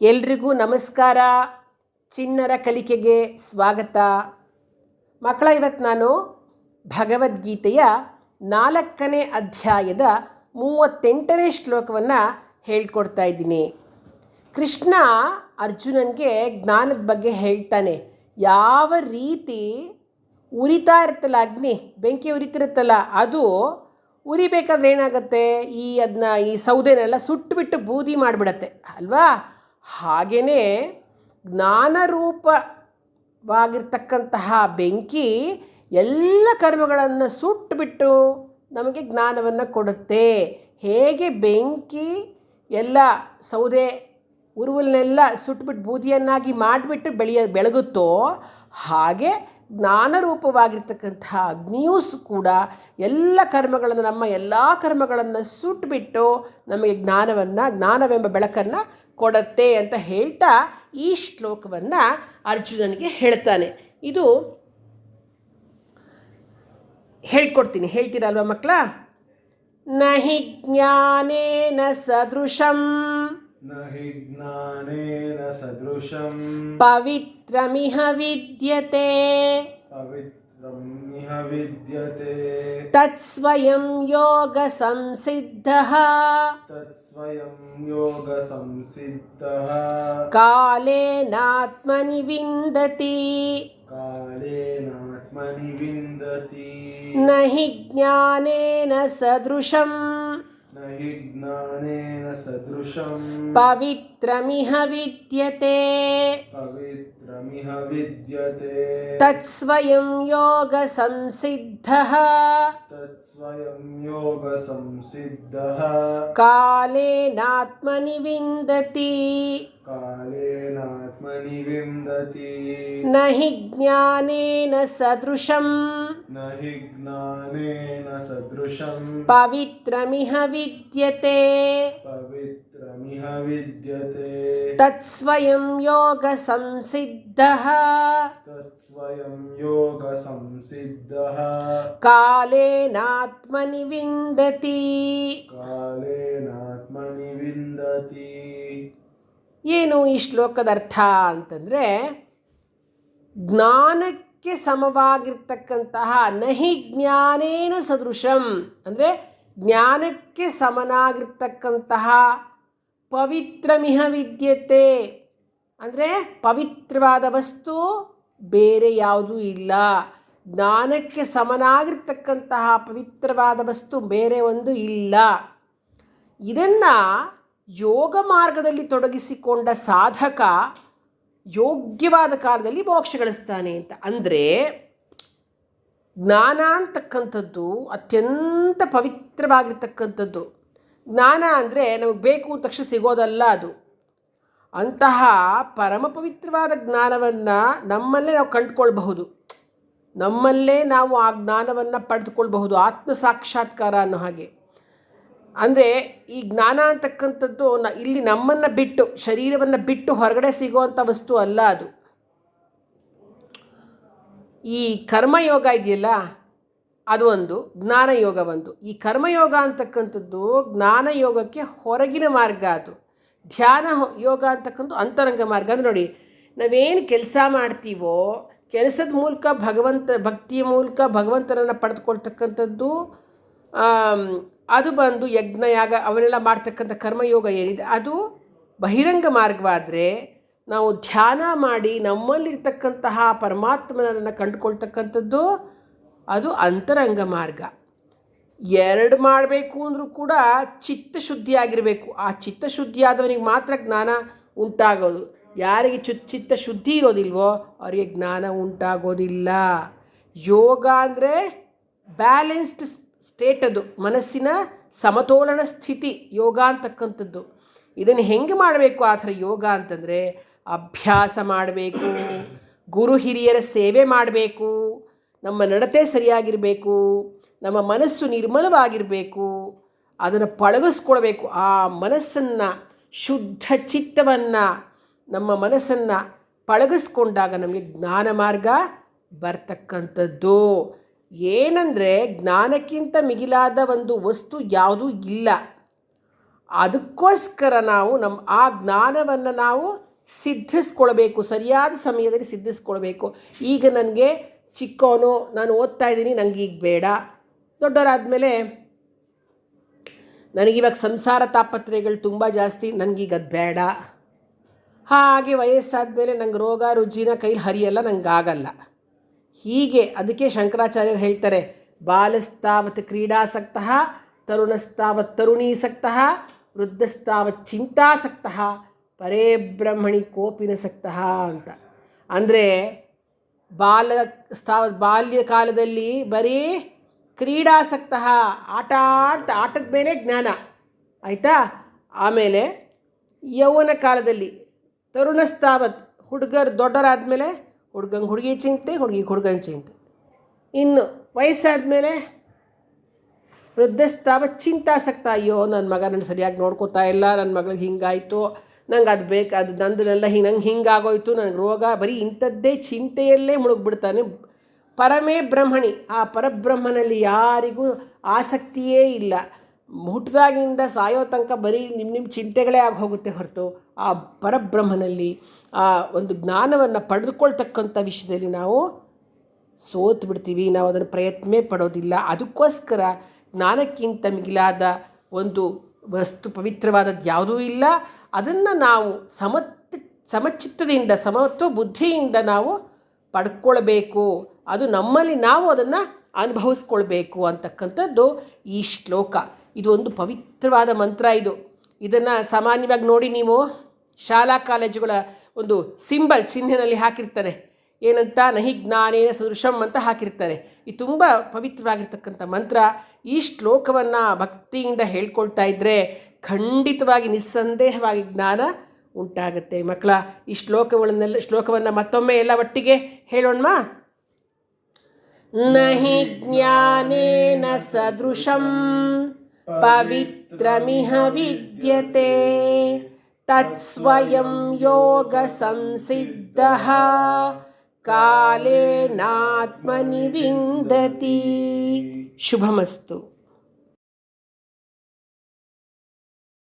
ಎಲ್ರಿಗೂ ನಮಸ್ಕಾರ. ಚಿನ್ನರ ಕಲಿಕೆಗೆ ಸ್ವಾಗತ. ಮಕ್ಕಳ, ಇವತ್ತು ನಾನು ಭಗವದ್ಗೀತೆಯ ನಾಲ್ಕನೇ ಅಧ್ಯಾಯದ ಮೂವತ್ತೆಂಟನೇ ಶ್ಲೋಕವನ್ನು ಹೇಳ್ಕೊಡ್ತಾ ಇದ್ದೀನಿ. ಕೃಷ್ಣ ಅರ್ಜುನನಿಗೆ ಜ್ಞಾನದ ಬಗ್ಗೆ ಹೇಳ್ತಾನೆ. ಯಾವ ರೀತಿ ಉರಿತಾ ಇರ್ತಲ್ಲ ಅಗ್ನಿ, ಬೆಂಕಿ ಉರಿತಿರುತ್ತಲ್ಲ, ಅದು ಉರಿಬೇಕಾದ್ರೆ ಏನಾಗುತ್ತೆ? ಈ ಅದನ್ನ ಈ ಸೌದೆನೆಲ್ಲ ಸುಟ್ಟುಬಿಟ್ಟು ಬೂದಿ ಮಾಡಿಬಿಡತ್ತೆ. ಅಲ್ವಾ? ಹಾಗೆಯೇ ಜ್ಞಾನರೂಪವಾಗಿರ್ತಕ್ಕಂತಹ ಬೆಂಕಿ ಎಲ್ಲ ಕರ್ಮಗಳನ್ನು ಸುಟ್ಟುಬಿಟ್ಟು ನಮಗೆ ಜ್ಞಾನವನ್ನು ಕೊಡುತ್ತೆ. ಹೇಗೆ ಬೆಂಕಿ ಎಲ್ಲ ಸೌದೆ ಉರುವಲ್ನೆಲ್ಲ ಸುಟ್ಬಿಟ್ಟು ಬೂದಿಯನ್ನಾಗಿ ಮಾಡಿಬಿಟ್ಟು ಬೆಳೆಯ ಬೆಳಗುತ್ತೋ ಹಾಗೆ ಜ್ಞಾನರೂಪವಾಗಿರ್ತಕ್ಕಂಥ ಅಗ್ನಿಯೂ ಕೂಡ ಎಲ್ಲ ಕರ್ಮಗಳನ್ನು, ನಮ್ಮ ಎಲ್ಲ ಕರ್ಮಗಳನ್ನು ಸುಟ್ಬಿಟ್ಟು ನಮಗೆ ಜ್ಞಾನವನ್ನು, ಜ್ಞಾನವೆಂಬ ಬೆಳಕನ್ನು ಕೊಡತ್ತೆ ಅಂತ ಹೇಳ್ತಾ ಈ ಶ್ಲೋಕವನ್ನು ಅರ್ಜುನನಿಗೆ ಹೇಳ್ತಾನೆ. ಇದು ಹೇಳ್ಕೊಡ್ತೀನಿ. ಹೇಳ್ತೀರಲ್ವ ಮಕ್ಕಳ? ನಹಿ ಜ್ಞಾನೇನ ಸದೃಶಂ. न हि ज्ञानेन सदृशं पवित्रमिह विद्यते। पवित्रमिह विद्यते। तत्स्वयं योगसंसिद्धः। तत्स्वयं योगसंसिद्धः। कालेनात्मनि विन्दति। कालेनात्मनि विन्दति। न हि ज्ञानेन सदृशं न हि ज्ञाने पवित्रमिह विद्यते। पवित्रमिह विद्यते। तत्स्वयं योगसंसिद्धः। तत्स्वयं योगसंसिद्धः। कालेनात्मनि विन्दति। कालेनात्मनि विन्दति। न हि ज्ञानेन सदृशम्। न हि ज्ञानेन सदृशम्। पवित्रमिह विद्यते। ಯೋಗ ಸಂಸಿದ್ಧಃ तत्स्वयं योगसंसिद्धः ಕಾಲೇನಾತ್ಮನಿ ವಿಂದತಿ कालेनात्मनि विन्दति ಏನು ಈ ಶ್ಲೋಕದ ಅರ್ಥ ಅಂತಂದರೆ ಜ್ಞಾನಕ್ಕೆ ಸಮವಾಗಿರ್ತಕ್ಕಂತಹ ನಹಿ ಜ್ಞಾನೇನ ಸದೃಶಂ ಅಂದರೆ ಜ್ಞಾನಕ್ಕೆ ಸಮನಾಗಿರ್ತಕ್ಕಂತಹ ಪವಿತ್ರಮಿಹ ವಿದ್ಯತೆ. ಅಂದರೆ ಪವಿತ್ರವಾದ ವಸ್ತು ಬೇರೆ ಯಾವುದೂ ಇಲ್ಲ. ಜ್ಞಾನಕ್ಕೆ ಸಮನಾಗಿರ್ತಕ್ಕಂತಹ ಪವಿತ್ರವಾದ ವಸ್ತು ಬೇರೆ ಒಂದು ಇಲ್ಲ. ಇದನ್ನು ಯೋಗ ಮಾರ್ಗದಲ್ಲಿ ತೊಡಗಿಸಿಕೊಂಡ ಸಾಧಕ ಯೋಗ್ಯವಾದ ಕಾಲದಲ್ಲಿ ಮೋಕ್ಷ ಗಳಿಸ್ತಾನೆ ಅಂತ. ಅಂದರೆ ಜ್ಞಾನ ಅಂತಕ್ಕಂಥದ್ದು ಅತ್ಯಂತ ಪವಿತ್ರವಾಗಿರ್ತಕ್ಕಂಥದ್ದು. ಜ್ಞಾನ ಅಂದರೆ ನಮಗೆ ಬೇಕು ಅಂದ ತಕ್ಷಣ ಸಿಗೋದಲ್ಲ ಅದು. ಅಂತಹ ಪರಮ ಪವಿತ್ರವಾದ ಜ್ಞಾನವನ್ನು ನಮ್ಮಲ್ಲೇ ನಾವು ಕಂಡುಕೊಳ್ಬಹುದು. ನಮ್ಮಲ್ಲೇ ನಾವು ಆ ಜ್ಞಾನವನ್ನು ಪಡೆದುಕೊಳ್ಬಹುದು, ಆತ್ಮ ಸಾಕ್ಷಾತ್ಕಾರ ಅನ್ನೋ ಹಾಗೆ. ಅಂದರೆ ಈ ಜ್ಞಾನ ಅಂತಕ್ಕಂಥದ್ದು ನ ಇಲ್ಲಿ ನಮ್ಮನ್ನು ಬಿಟ್ಟು, ಶರೀರವನ್ನು ಬಿಟ್ಟು ಹೊರಗಡೆ ಸಿಗುವಂಥ ವಸ್ತು ಅಲ್ಲ ಅದು. ಈ ಕರ್ಮಯೋಗ ಇದೆಯಲ್ಲ ಅದು ಒಂದು ಜ್ಞಾನಯೋಗ ಒಂದು ಈ ಕರ್ಮಯೋಗ ಅಂತಕ್ಕಂಥದ್ದು ಜ್ಞಾನಯೋಗಕ್ಕೆ ಹೊರಗಿನ ಮಾರ್ಗ ಅದು. ಧ್ಯಾನ ಯೋಗ ಅಂತಕ್ಕಂಥ ಅಂತರಂಗ ಮಾರ್ಗ. ಅಂದ್ರೆ ನೋಡಿ, ನಾವೇನು ಕೆಲಸ ಮಾಡ್ತೀವೋ, ಕೆಲಸದ ಮೂಲಕ ಭಗವಂತ, ಭಕ್ತಿಯ ಮೂಲಕ ಭಗವಂತನನ್ನು ಪಡೆದುಕೊಳ್ತಕ್ಕಂಥದ್ದು ಅದು ಬಂದು ಯಜ್ಞ, ಯಾಗ, ಅವನ್ನೆಲ್ಲ ಮಾಡ್ತಕ್ಕಂಥ ಕರ್ಮಯೋಗ ಏನಿದೆ, ಅದು ಬಹಿರಂಗ ಮಾರ್ಗವಾದರೆ ನಾವು ಧ್ಯಾನ ಮಾಡಿ ನಮ್ಮಲ್ಲಿರ್ತಕ್ಕಂತಹ ಪರಮಾತ್ಮನನ್ನು ಕಂಡುಕೊಳ್ತಕ್ಕಂಥದ್ದು ಅದು ಅಂತರಂಗ ಮಾರ್ಗ. ಎರಡು ಮಾಡಬೇಕು ಅಂದರೂ ಕೂಡ ಚಿತ್ತಶುದ್ಧಿ ಆಗಿರಬೇಕು ಆ ಚಿತ್ತಶುದ್ಧಿ ಆದವನಿಗೆ ಮಾತ್ರ ಜ್ಞಾನ ಉಂಟಾಗೋದು. ಯಾರಿಗೆ ಚು ಚಿತ್ತ ಶುದ್ಧಿ ಇರೋದಿಲ್ವೋ ಅವರಿಗೆ ಜ್ಞಾನ ಉಂಟಾಗೋದಿಲ್ಲ. ಯೋಗ ಅಂದರೆ ಬ್ಯಾಲೆನ್ಸ್ಡ್ ಸ್ಟೇಟ್ ಅದು. ಮನಸ್ಸಿನ ಸಮತೋಲನ ಸ್ಥಿತಿ, ಯೋಗ ಅಂತಕ್ಕಂಥದ್ದು. ಇದನ್ನು ಹೆಂಗೆ ಮಾಡಬೇಕು ಆ ಥರ ಯೋಗ ಅಂತಂದರೆ ಅಭ್ಯಾಸ ಮಾಡಬೇಕು, ಗುರು ಹಿರಿಯರ ಸೇವೆ ಮಾಡಬೇಕು ನಮ್ಮ ನಡತೆ ಸರಿಯಾಗಿರಬೇಕು, ನಮ್ಮ ಮನಸ್ಸು ನಿರ್ಮಲವಾಗಿರಬೇಕು, ಅದನ್ನು ಪಳಗಿಸ್ಕೊಳ್ಬೇಕು. ಆ ಮನಸ್ಸನ್ನು, ಶುದ್ಧ ಚಿತ್ತವನ್ನು ನಮ್ಮ ಮನಸ್ಸನ್ನು ಪಳಗಿಸ್ಕೊಂಡಾಗ ನಮಗೆ ಜ್ಞಾನ ಮಾರ್ಗ ಬರ್ತಕ್ಕಂಥದ್ದು. ಏನಂದರೆ ಜ್ಞಾನಕ್ಕಿಂತ ಮಿಗಿಲಾದ ಒಂದು ವಸ್ತು ಯಾವುದೂ ಇಲ್ಲ. ಅದಕ್ಕೋಸ್ಕರ ನಾವು ನಮ್ಮ ಆ ಜ್ಞಾನವನ್ನು ನಾವು ಸಿದ್ಧಿಸ್ಕೊಳ್ಬೇಕು, ಸರಿಯಾದ ಸಮಯದಲ್ಲಿ ಸಿದ್ಧಿಸ್ಕೊಳ್ಬೇಕು. ಈಗ ನನಗೆ ಚಿಕ್ಕವನು ನಾನು ಓದ್ತಾ ಇದ್ದೀನಿ ನನಗೆ ಈಗ ಬೇಡ. ದೊಡ್ಡವರಾದಮೇಲೆ ನನಗಿವಾಗ ಸಂಸಾರ ತಾಪತ್ರೆಗಳು ತುಂಬ ಜಾಸ್ತಿ ನನಗೀಗ ಅದು ಬೇಡ. ಹಾಗೆ ವಯಸ್ಸಾದ ಮೇಲೆ ನಂಗೆ ರೋಗ, ರುಜಿನ ಕೈಲಿ ಹರಿಯಲ್ಲ ನಂಗೆ ಆಗಲ್ಲ. ಹೀಗೆ ಅದಕ್ಕೆ ಶಂಕರಾಚಾರ್ಯರು ಹೇಳ್ತಾರೆ, ಬಾಲಸ್ತಾವತ್ ಕ್ರೀಡಾಸಕ್ತ, ತರುಣಸ್ತಾವತ್ ತರುಣೀಸಕ್ತಃ, ವೃದ್ಧಸ್ತಾವತ್ ಚಿಂತಾಸಕ್ತಃ, ಪರೇ ಬ್ರಹ್ಮಣಿ ಕೋಪಿನಸಕ್ತಃ ಅಂತ. ಅಂದರೆ ಬಾಲ ಸ್ಥಾವ ಬಾಲ್ಯ ಕಾಲದಲ್ಲಿ ಬರೀ ಕ್ರೀಡಾಸಕ್ತ, ಆಟ ಆಡ್ತಾ, ಆಟದ ಮೇಲೆ ಜ್ಞಾನ, ಆಯಿತಾ? ಆಮೇಲೆ ಯೌವನ ಕಾಲದಲ್ಲಿ ತರುಣಸ್ತಾವತ್ ಹುಡುಗರು ದೊಡ್ಡವರಾದಮೇಲೆ ಹುಡುಗಂಗೆ ಹುಡುಗಿ ಚಿಂತೆ, ಹುಡುಗಿ ಹುಡುಗನ ಚಿಂತೆ. ಇನ್ನು ವಯಸ್ಸಾದ ಮೇಲೆ ವೃದ್ಧಸ್ತಾವತ್ ಚಿಂತಾಸಕ್ತ, ಅಯ್ಯೋ ನನ್ನ ಮಗ ನನ್ನ ಸರಿಯಾಗಿ ನೋಡ್ಕೋತಾ ಇಲ್ಲ ನನ್ನ ಮಗಳಿಗೆ ಹಿಂಗಾಯಿತು ನಂಗೆ ಅದು ಬೇಕು, ಅದು ನಂದನೆಲ್ಲ ಹಿಂಗೆ, ನಂಗೆ ಹಿಂಗಾಗೋಯ್ತು ನನಗೆ ರೋಗ, ಬರೀ ಇಂಥದ್ದೇ ಚಿಂತೆಯಲ್ಲೇ ಮುಳುಗ್ಬಿಡ್ತಾನೆ ಪರಮೇ ಬ್ರಹ್ಮಣಿ. ಆ ಪರಬ್ರಹ್ಮನಲ್ಲಿ ಯಾರಿಗೂ ಆಸಕ್ತಿಯೇ ಇಲ್ಲ. ಹುಟ್ಟಿದಾಗಿಂದ ಸಾಯೋ ತನಕ ಬರೀ ನಿಮ್ಮ ನಿಮ್ಮ ಚಿಂತೆಗಳೇ ಆಗಿ ಹೋಗುತ್ತೆ ಹೊರತು ಆ ಪರಬ್ರಹ್ಮನಲ್ಲಿ ಆ ಒಂದು ಜ್ಞಾನವನ್ನು ಪಡೆದುಕೊಳ್ತಕ್ಕಂಥ ವಿಷಯದಲ್ಲಿ ನಾವು ಸೋತು ಬಿಡ್ತೀವಿ. ನಾವು ಅದನ್ನು ಪ್ರಯತ್ನ ಪಡೋದಿಲ್ಲ. ಅದಕ್ಕೋಸ್ಕರ ಜ್ಞಾನಕ್ಕಿಂತ ಮಿಗಿಲಾದ ಒಂದು ವಸ್ತು ಪವಿತ್ರವಾದದ್ದು ಯಾವುದೂ ಇಲ್ಲ. ಅದನ್ನು ನಾವು ಸಮತ್ ಸಮಚಿತ್ತದಿಂದ, ಸಮತ್ವ ಬುದ್ಧಿಯಿಂದ ನಾವು ಪಡ್ಕೊಳ್ಬೇಕು. ಅದು ನಮ್ಮಲ್ಲಿ ನಾವು ಅದನ್ನು ಅನುಭವಿಸ್ಕೊಳ್ಬೇಕು ಅಂತಕ್ಕಂಥದ್ದು ಈ ಶ್ಲೋಕ. ಇದು ಒಂದು ಪವಿತ್ರವಾದ ಮಂತ್ರ ಇದು. ಇದನ್ನು ಸಾಮಾನ್ಯವಾಗಿ ನೋಡಿ ನೀವು ಶಾಲಾ ಕಾಲೇಜುಗಳ ಒಂದು ಸಿಂಬಲ್ ಚಿಹ್ನೆಯಲ್ಲಿ ಹಾಕಿರ್ತಾರೆ. ಏನಂತ ನಹಿ ಜ್ಞಾನೇನ ಸದೃಶಂ ಅಂತ ಹಾಕಿರ್ತಾರೆ. ಇದು ತುಂಬ ಪವಿತ್ರವಾಗಿರ್ತಕ್ಕಂಥ ಮಂತ್ರ ಈ ಶ್ಲೋಕವನ್ನು ಭಕ್ತಿಯಿಂದ ಹೇಳ್ಕೊಳ್ತಾ ಇದ್ದರೆ ಖಂಡಿತವಾಗಿ ನಿಸ್ಸಂದೇಹವಾಗಿ ಜ್ಞಾನ ಉಂಟಾಗುತ್ತೆ ಮಕ್ಕಳ. ಈ ಶ್ಲೋಕಗಳನ್ನೆಲ್ಲ ಶ್ಲೋಕವನ್ನು ಮತ್ತೊಮ್ಮೆ ಎಲ್ಲ ಒಟ್ಟಿಗೆ ಹೇಳೋಣವಾ ನಹಿ ಜ್ಞಾನೇನ ಸದೃಶಂ ಪವಿತ್ರಮಿಹ ವಿದ್ಯತೆ ತತ್ಸ್ವಯಂ ಯೋಗ ಸಂಸಿದ್ಧ कालेनात्मनि विन्दति। शुभमस्तु।